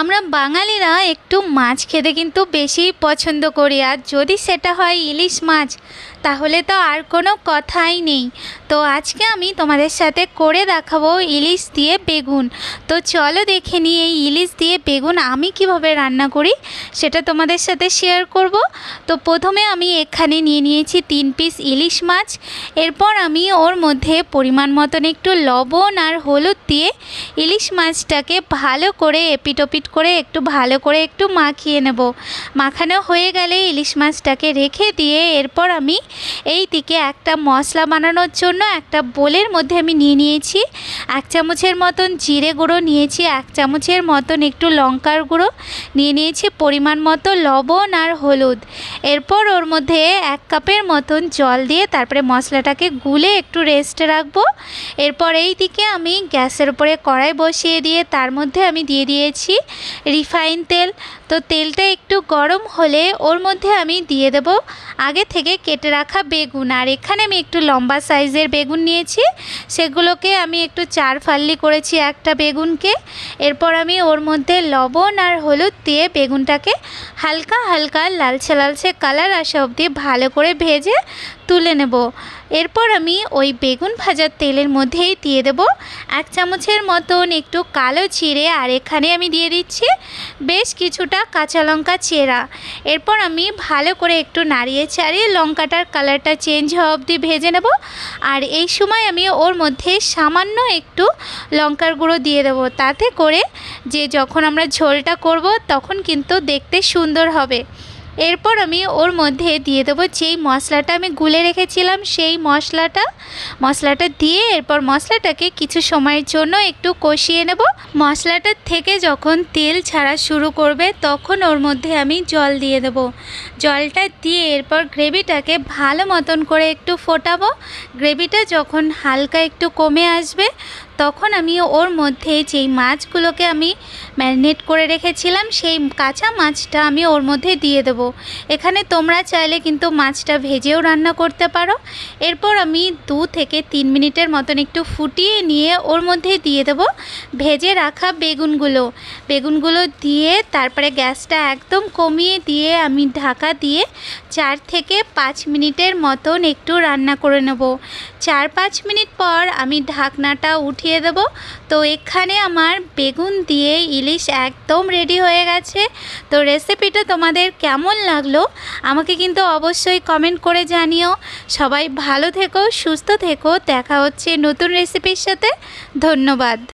আমরা বাঙালিরা একটু মাছ খেতে কিন্তু বেশি পছন্দ করি। আর যদি সেটা হয় ইলিশ মাছ তাহলে তো আর কোনো কথাই নেই। তো আজকে আমি তোমাদের সাথে করে দেখাবো ইলিশ দিয়ে বেগুন। তো চলো দেখে নিই এই ইলিশ দিয়ে বেগুন আমি কীভাবে রান্না করি, সেটা তোমাদের সাথে শেয়ার করব। তো প্রথমে আমি এখানে নিয়ে নিয়েছি তিন পিস ইলিশ মাছ। এরপর আমি ওর মধ্যে পরিমাণ মতন একটু লবণ আর হলুদ দিয়ে ইলিশ মাছটাকে ভালো করে এপিটোপিট করে একটু ভালো করে একটু মাখিয়ে নেব। মাখানো হয়ে গেলে ইলিশ মাছটাকে রেখে দিয়ে এরপর আমি এই দিকে একটা মশলা বানানোর জন্য একটা বোলের মধ্যে আমি নিয়ে নিয়েছি। এক চামচের মতন জিরে গুঁড়ো নিয়েছি, এক চামচের মতন একটু লঙ্কার গুঁড়ো নিয়ে নিয়েছি, পরিমাণ মতো লবণ আর হলুদ। এরপর ওর মধ্যে এক কাপের মতন জল দিয়ে তারপরে মশলাটাকে গুলে একটু রেস্টে রাখব। এরপর এই দিকে আমি গ্যাসের উপরে কড়াই বসিয়ে দিয়ে তার মধ্যে আমি দিয়ে দিয়েছি রিফাইন তেল। তো তেলটা একটু গরম হলে ওর মধ্যে আমি দিয়ে দেব। আগে থেকে কেটে রাখা বেগুন। আর এখানে আমি একটু লম্বা সাইজের বেগুন নিয়েছি। সেগুলোকে আমি একটু চার ফাল্লি করেছি একটা বেগুনকে। এরপর আমি ওর মধ্যে লবণ আর হলুদ দিয়ে বেগুনটাকে হালকা হালকা লালচে লালচে কালার আসা অবধি ভালো করে ভেজে তুলে নেব। এরপর আমি ওই বেগুন ভাজার তেলের মধ্যেই দিয়ে দেব। এক চামচের মতন একটু কালো চিড়ে আর এখানে আমি দিয়ে দিচ্ছি বেশ কিছুটা কাঁচা লঙ্কা চেরা। এরপর আমি ভালো করে একটু নাড়িয়ে চাড়িয়ে লঙ্কাটার কালারটা চেঞ্জ হওয়া অবধি ভেজে নেব। আর এই সময় আমি ওর মধ্যে সামান্য একটু লঙ্কার গুঁড়ো দিয়ে দেবো। তাতে করে যে যখন আমরা ঝোলটা করব তখন কিন্তু দেখতে সুন্দর হবে। এরপর আমি ওর মধ্যে দিয়ে দেবো যেই মশলাটা আমি গুলে রেখেছিলাম, সেই মশলাটা। মশলাটা দিয়ে এরপর মশলাটাকে কিছু সময়ের জন্য একটু কষিয়ে নেব। মশলাটার থেকে যখন তেল ছাড়া শুরু করবে, তখন ওর মধ্যে আমি জল দিয়ে দেবো। জলটা দিয়ে এরপর গ্রেভিটাকে ভালো মতন করে একটু ফোটাবো। গ্রেভিটা যখন হালকা একটু কমে আসবে তখন আমি ওর মধ্যে যেই মাছগুলোকে আমি ম্যারিনেট করে রেখেছিলাম, সেই কাঁচা মাছটা আমি ওর মধ্যে দিয়ে দেবো। এখানে তোমরা চাইলে কিন্তু মাছটা ভেজেও রান্না করতে পারো। এরপর আমি দু থেকে তিন মিনিটের মতন একটু ফুটিয়ে নিয়ে ওর মধ্যে দিয়ে দেবো ভেজে রাখা বেগুনগুলো। বেগুনগুলো দিয়ে তারপরে গ্যাসটা একদম কমিয়ে দিয়ে আমি ঢাকা দিয়ে চার থেকে পাঁচ মিনিটের মতন একটু রান্না করে নেব। চার পাঁচ মিনিট পর আমি ঢাকনাটা উঠিয়ে দেব। তো এখানে আমার বেগুন দিয়ে ইলিশ একদম রেডি হয়ে গেছে। তো রেসিপিটা তোমাদের কেমন লাগল আমাকে কিন্তু অবশ্যই কমেন্ট করে জানিও। সবাই ভালো থেকো, সুস্থ থেকো। দেখা হচ্ছে নতুন রেসিপির সাথে। ধন্যবাদ।